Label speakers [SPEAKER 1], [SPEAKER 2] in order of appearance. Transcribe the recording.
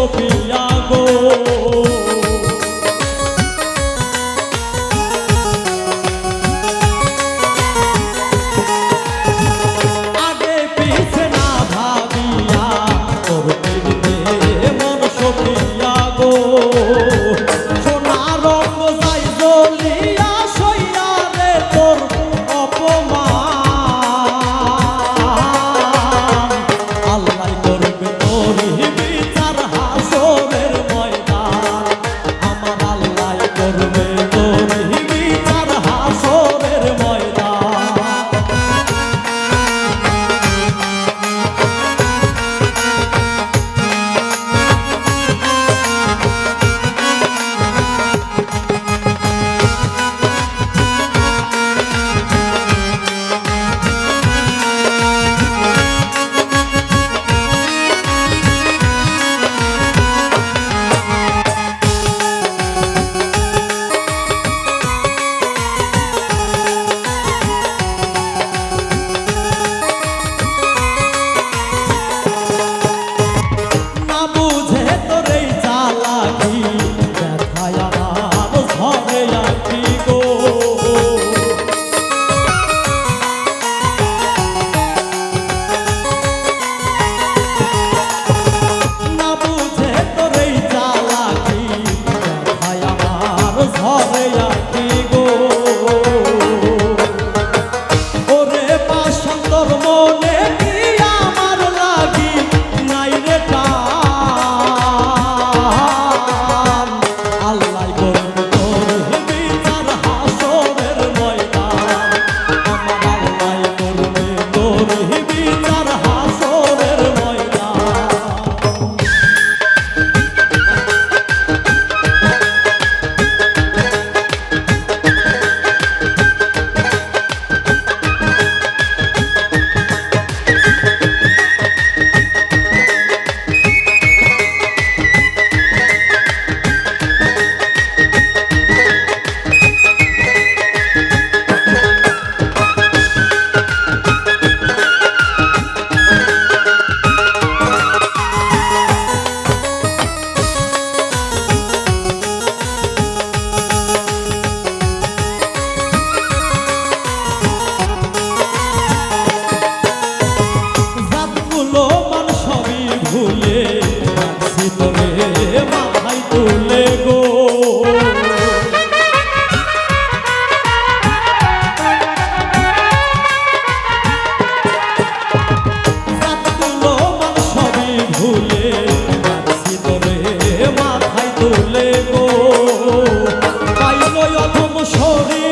[SPEAKER 1] talking. ভিতরে মাথায় তুলে গো। মাথায় তুলে গো। পাইল অলম শরীর